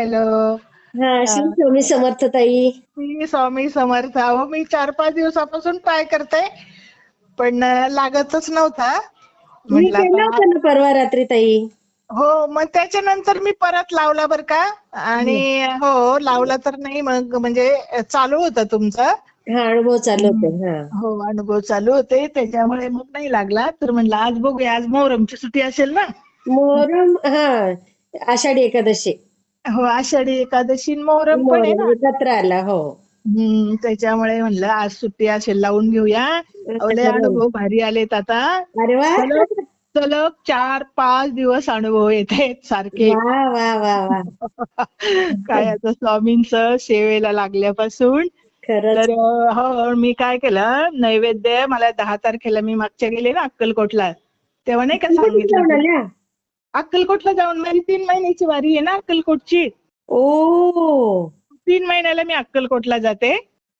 Hello. हा श्री स्वामी समर्थ ताई. मी स्वामी समर्थ. अहो मी चार पाच दिवसापासून ट्राय करते पण लागतच नव्हता. मी म्हटलं केला आता- होता ना परवा रात्री ताई. हो मग त्याच्यानंतर मी परत लावला बर का? आणि हो लावला तर नाही मग म्हणजे चालू होतं तुमचं. हा अनुभव चालू होते हा. हो अनुभव चालू होते त्याच्यामुळे मग नाही लागला. तर म्हणलं आज बघूया आज मोहरमची सुट्टी असेल ना? मोहरम हा आषाढी एकादशी. हो आषाढी एकादशी आणि मोहरम पण आहे ना. आला हो. हम्म त्याच्यामुळे म्हणलं आज सुट्टी असेल लावून घेऊया. अवले अनुभव भारी आलेत आता. अरे वा. सलग सलग चार पाच दिवस अनुभव येत आहेत सारखे. वा वा वा वा. काय आता स्वामींचं सेवेला लागल्यापासून. खरंच. तर हो मी काय केलं नैवेद्य मला दहा तारखेला मी मागच्या गेले ना अक्कलकोटला. तेव्हा नाही का सांगितलं? अक्कलकोटला जाऊन माझी तीन महिन्याची वारी आहे ना अक्कलकोटची. ओ. तीन महिन्याला मी अक्कलकोटला जाते.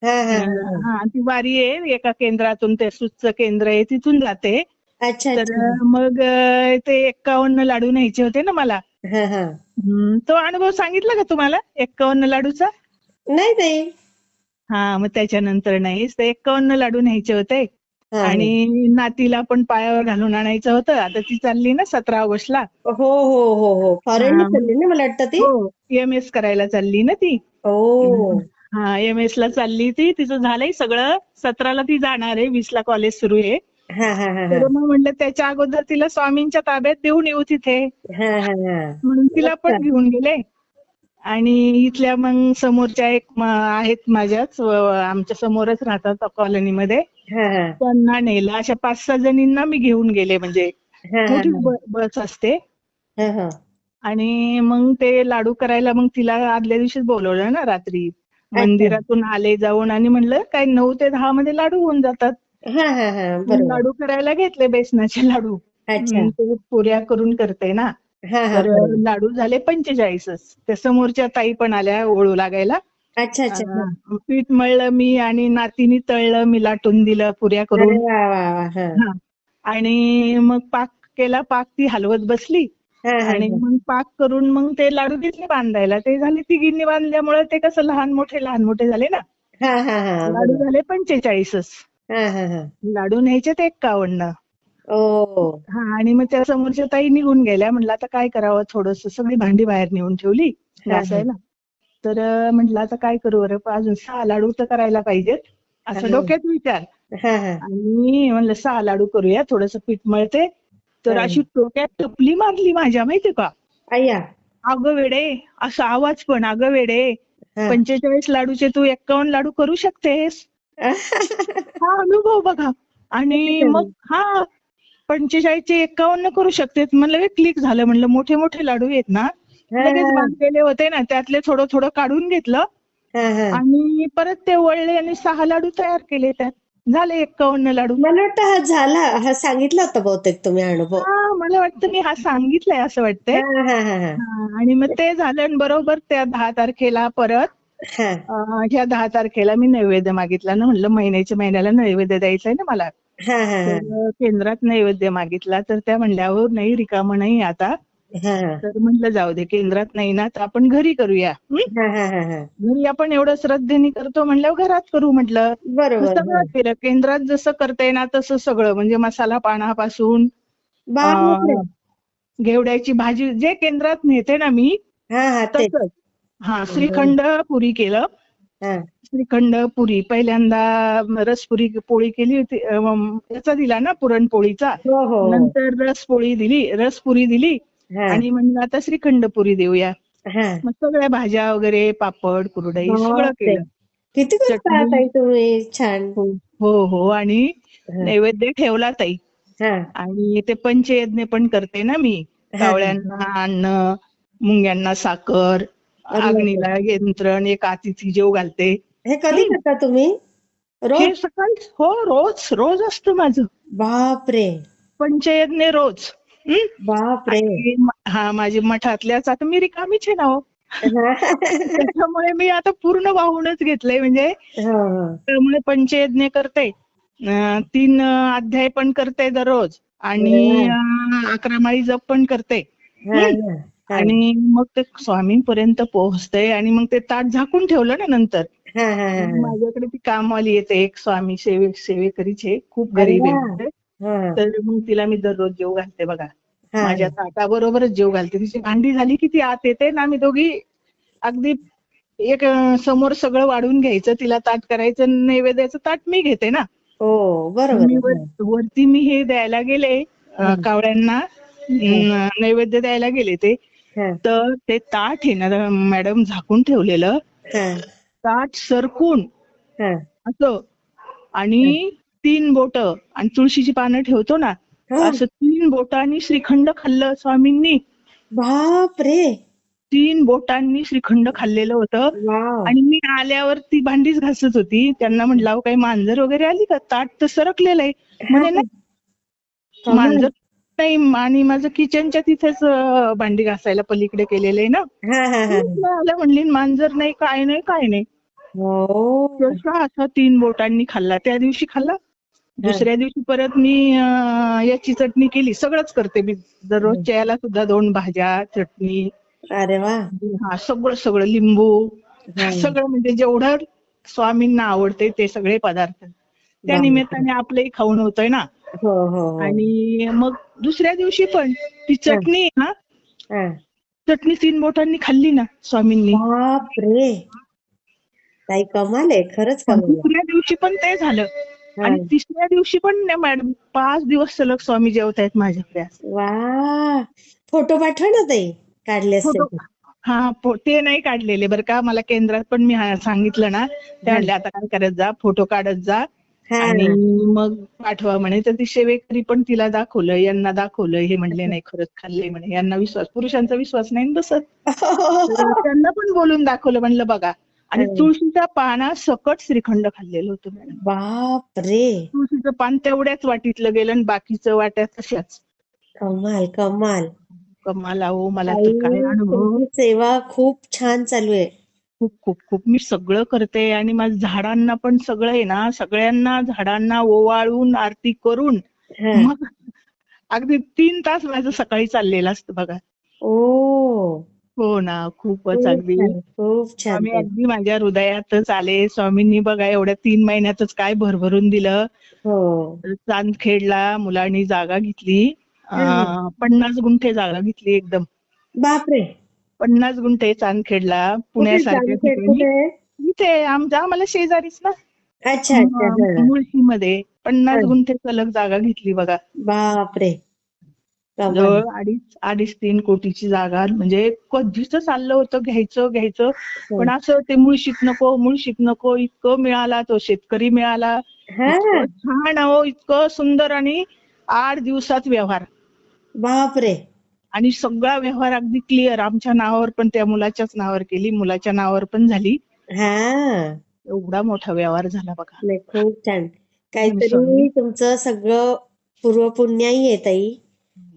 हा ती वारी आहे एका केंद्रातून ते सुच्च केंद्र आहे तिथून जाते. अच्छा तर मग ते एक्कावन्न लाडू न्यायचे होते ना मला. हा हा. तो अनुभव सांगितला का तुम्हाला एक्कावन्न लाडूचा? नाही हा मग त्याच्यानंतर नाहीच ते एक्कावन्न लाडू न्यायचे होते. आणि नातीला पण पायावर घालून आणायचं होतं. आता ती चालली ना सतरा ऑगस्टला. हो हो हो हो फॉरेन हा. चालली ना मला वाटतं ती? हो एम एस करायला चालली ना ती. ओ. हा एम एस ला चालली ती. तिचं झालंय सगळं. सतराला ती जाणार आहे. वीस ला कॉलेज सुरू आहे. हा हा हा हा. मग म्हणलं त्याच्या अगोदर तिला स्वामींच्या ताब्यात देऊन येऊ तिथे. हा हा हा. म्हणून तिला पण. घेऊन गेले. आणि इथल्या मग समोरच्या एक आहेत माझ्याच आमच्या समोरच राहतात कॉलनीमध्ये. त्यांना नेलं. अशा पाच सहा जणींना मी घेऊन गेले म्हणजे मोठी बस असते. हा हा. आणि मग ते लाडू करायला मग तिला आदल्या दिवशीच बोलवलं ना रात्री. मंदिरातून आले जाऊन आणि म्हणलं काय नऊ ते दहा मध्ये लाडू होऊन जातात. लाडू करायला घेतले बेसनाचे लाडू. ते पुऱ्या करून करते ना. तर. लाडू झाले पंचेचाळीसच. त्या समोरच्या ताई पण आल्या ओळू लागायला. अच्छा अच्छा. पीठ मळलं मी आणि नातीनी तळलं मी लाटून दिलं पुऱ्या करून. आणि मग पाक केला पाक ती हलवत बसली. आणि मग पाक करून मग ते लाडू घेतले बांधायला. ते झाले तिघींनी बांधल्यामुळे ते कसं लहान मोठे लहान मोठे झाले ना. लाडू. झाले पंचेचाळीसच. लाडू न्यायचे ते एक्कावन्न. हा. आणि मग त्या समोरच्या ताई निघून गेल्या. म्हणलं आता काय करावं? थोडस सगळी भांडी बाहेर नेऊन ठेवली. हा, हा. घासायला तर म्हटलं आता काय करू? बरं पण अजून सहा लाडू तर करायला पाहिजेत. असं हा. डोक्यात विचार. हा हा. आणि म्हणलं सहा लाडू करूया. थोडस पीठ मळते. तर हा. अशी डोक्यात टपली मारली माझ्या माहितीये का? अगं वेडे असा आवाज पण. अगं वेडे हा. पंचेचाळीस लाडूचे तू एक्कावन्न लाडू करू शकतेस. हा अनुभव बघा. आणि मग हा पंचेचाळीसचे एक्कावन्न करू शकते. म्हणलं लगेच क्लिक झालं म्हणलं. मोठे मोठे लाडू आहेत ना लगेच. बांधलेले होते ना त्यातले थोडं थोडं काढून घेतलं. हा, हा. आणि परत ते वळले आणि सहा लाडू तयार केले त्यात. झाले एक्कावन्न लाडू. मला वाटतं हा झाला. हा सांगितला होता बहुतेक तुम्ही अनुभव. मला वाटतं मी हा सांगितलंय असं वाटतंय. आणि मग ते झालं आणि बरोबर त्या दहा तारखेला परत ह्या दहा तारखेला मी नैवेद्य मागितला ना म्हणलं. महिन्याच्या महिन्याला नैवेद्य द्यायचंय ना मला. तर केंद्रात नैवेद्य मागितला तर त्या म्हणल्यावर नाही रिकामं नाही आता. हा. हा तर म्हटलं जाऊ दे केंद्रात नाही ना तर आपण घरी करूया. हं? हा हा हा हा. घरी आपण एवढं श्रद्धेने करतो म्हणल्यावर घरात करू म्हटलं. सगळं केलं? केंद्रात जसं करते ना तसं सगळं म्हणजे मसाला पानापासून घेवड्याची भाजी जे केंद्रात नेते ना मी हा हा तसंच. हा श्रीखंड पुरी केलं. हा श्रीखंड पुरी पहिल्यांदा रसपुरी पोळी केली होती. याचा दिला ना पुरणपोळीचा? हो हो. नंतर रसपोळी दिली रसपुरी दिली आणि म्हणलं आता श्रीखंड पुरी देऊया. मग सगळ्या भाज्या वगैरे पापड कुरडई सगळं. केलं. किती छान? हो हो. आणि. नैवेद्य ठेवला ताई. आणि ते पंचयज्ञ पण करते ना मी. कावळ्यांना अन्न मुंग्यांना साखर अग्नीला यंत्रण एक अतिथी जेव घालते. हे कधी. करता तुम्ही? हे रोज सकाळी हो रोज रोज असतं माझं. बापरे. पंचयज्ञ रोज? बापरे. हा माझी मठातल्याच आता मी रिकामीच आहे ना हो. त्याच्यामुळे मी आता पूर्ण वाहूनच घेतलंय म्हणजे. त्यामुळे पंचयज्ञ करते. तीन अध्याय पण करते दररोज. आणि अकरा माळी जप पण करते. आणि मग ते स्वामींपर्यंत पोहोचतंय आणि मग ते ताट झाकून ठेवलं ना नंतर. माझ्याकडे ती कामवाली येते एक स्वामी सेवे सेवेकरीचे खूप गरीब आहे तर मग तिला मी दररोज जेव घालते बघा. माझ्या ताटाबरोबरच जेव घालते. तिची भांडी झाली की ती आत येते ना आम्ही दोघी अगदी एक समोर सगळं वाढून घ्यायचं. तिला ताट करायचं नैवेद्याचं ताट मी घेते ना. हो बरोबर वरती मी हे द्यायला गेले. कावळ्यांना नैवेद्य द्यायला गेले ते. तर ते ताट आहे ना मॅडम झाकून ठेवलेलं. हा. ताट सरकून हा. असं आणि तीन बोट आणि तुळशीची पानं ठेवतो ना हा. असं तीन बोटांनी श्रीखंड खाल्लं स्वामींनी. बाप रे तीन बोटांनी श्रीखंड खाल्लेलं होतं. आणि मी आल्यावर ती भांडीच घासत होती. त्यांना म्हटलं "अहो, काही मांजर वगैरे आली का? ताट तर सरकलेलं आहे. म्हणे नाही. कमाल. मांजर नाही आणि माझं किचनच्या तिथेच भांडी घासायला पलीकडे केलेलं आहे ना. हा हा हा. आल्या म्हणली मांजर नाही काय नाही काय नाही. हो. असा तीन बोटांनी खाल्ला. त्या दिवशी खाल्ला. दुसऱ्या दिवशी परत मी याची चटणी केली. सगळंच करते मी. दररोजच्या याला सुद्धा दोन भाज्या चटणी. अरे वा. हा सगळं सगळं लिंबू. हा. सगळं म्हणजे जेवढं स्वामींना आवडते ते सगळे पदार्थ. त्या. निमित्ताने आपलंही खाऊन होतंय ना. हो हो हो आणि मग दुसऱ्या दिवशी पण ती चटणी ना हा. चटणी तीन बोटांनी खाल्ली ना स्वामींनी. बाप रे ताई कमाल आहे खरंच. दुसऱ्या दिवशी पण ते झालं. हा. आणि तिसऱ्या दिवशी पण नाही मॅडम पाच दिवस सलग स्वामी जेवतायत माझ्याकडे असं. वा. फोटो पाठवा ना ताई काढले हा ते नाही काढलेले बरं का मला केंद्रात पण मी हा- सांगितलं ना. ते म्हणले आता काय करत जा फोटो काढत जा हा आणि मग पाठवा म्हणे. तर ती सेवेकरी पण तिला दाखवलं यांना दाखवलं हे म्हणले नाही खरंच खाल्ले म्हणे. यांना विश्वास पुरुषांचा विश्वास नाही ना बसत. त्यांना पण बोलून दाखवलं म्हणलं बघा. आणि. तुळशीच्या पाना सकट श्रीखंड खाल्लेलं होतं मॅडम. बाप रे. तुळशीचं पान तेवढ्याच वाटीतलं गेलं आणि बाकीचं वाट्यात तशाच कमाल कमाल. कमाल अहो मला काय अनुभव. सेवा खूप छान चालू आहे. खूप खूप खूप. मी सगळं करते आणि माझ्या झाडांना पण सगळं आहे ना. सगळ्यांना झाडांना ओवाळून आरती करून. मग अगदी तीन तास माझं सकाळी चाललेलं असतं बघा. ओ. हो ना. खूपच खूप अगदी. ताई. अगदी माझ्या हृदयातच आले. स्वामींनी बघा एवढ्या तीन महिन्यातच काय भरभरून दिलं. हो. चांदखेडला मुलांनी जागा घेतली. पन्नास गुंठे जागा घेतली एकदम. बापरे. पन्नास गुंठे चांदखेडला पुण्यासारख्या आहे? इथे आमच्या आम्हाला शेजारीच ना. अच्छा हा. मुळशीमध्ये. पन्नास हा. गुंठे सलग जागा घेतली बघा. बापरे. जवळ अडीच अडीच तीन कोटीची जागा. म्हणजे कधीच चाललं होतं घ्यायचं घ्यायचं. पण असं ते मुळशीत नको मुळशीत नको. इतकं मिळाला तो शेतकरी मिळाला. हा. छान अहो इतकं सुंदर आणि आठ दिवसात व्यवहार. बापरे. आणि सगळा व्यवहार अगदी क्लिअर आमच्या नावावर पण त्या मुलाच्याच नावावर केली. मुलाच्या नावावर पण झाली. हा. एवढा मोठा व्यवहार झाला बघा. नाही खूप छान. काहीतरी. तुमचं सगळं पूर्वपुण्याई आहे ताई.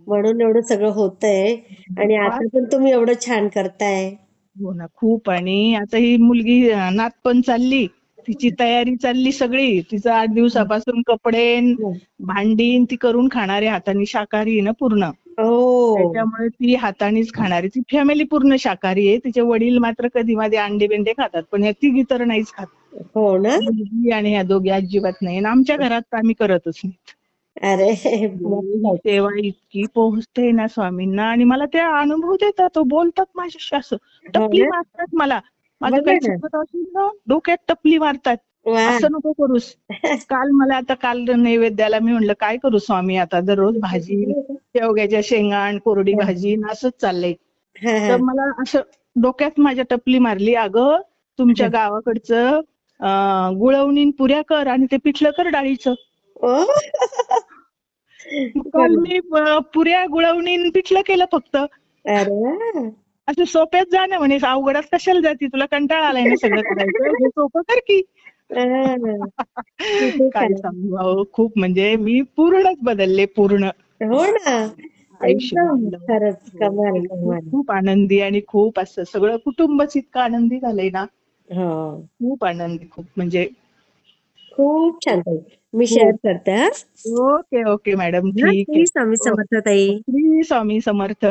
म्हणून एवढं सगळं होतंय. आणि आता पण तुम्ही एवढं छान करताय. हो ना खूप. आणि आता ही मुलगी नात पण चालली. तिची तयारी चालली सगळी. तिचं आठ दिवसापासून कपडे हं. भांडी ती करून खाणारी हाताने शाकाहारी आहे ना पूर्ण. ओ त्याच्यामुळे ती हातानेच खाणारी. ती फॅमिली पूर्ण शाकाहारी आहे. तिचे वडील मात्र कधी मध्ये अंडे बिंडे खातात पण ह्या तिघी तर नाहीच खात. हो ना? आणि ह्या दोघी अजिबात नाही. आणि आमच्या घरात आम्ही करतच नाही अरे ही सेवा इतकी पोहोचते ना स्वामींना आणि मला ते अनुभव देतात. तो बोलतात माझ्याशी असं. टपली हो ना? मारतात मला. माझं बघा काही. चुकत असेल ना डोक्यात टपली मारतात. असं नको करूस. काल मला आता काल नैवेद्याला मी म्हणलं काय करू स्वामी आता? दररोज भाजी शेवग्याच्या शेंगा आणि कोरडी भाजी असंच चाललंय. तर मला असं डोक्यात माझ्या टपली मारली अगं तुमच्या गावाकडचं अं, गुळवणी पुऱ्या कर आणि ते पिठलं कर डाळीचं. काल मी पुऱ्या गुळवणी आणि पिठलं केलं फक्त. असं सोप्यात जा ना म्हणे अवघडात कशाला जाती तुला कंटाळा आलाय ना सगळं करायचं. हे सोपं कर की. हा. काय. सांगू खूप म्हणजे मी पूर्णच बदलले पूर्ण. हो ना. कमाल खूप आनंदी आणि खूप असं सगळं कुटुंबच इतकं आनंदी झालंय ना. हो. खूप आनंदी खूप म्हणजे खूप छान मी शेअर करते हा. Okay okay madam. हा, ठीक स्वामी समर्थ ताई. श्री स्वामी समर्थ.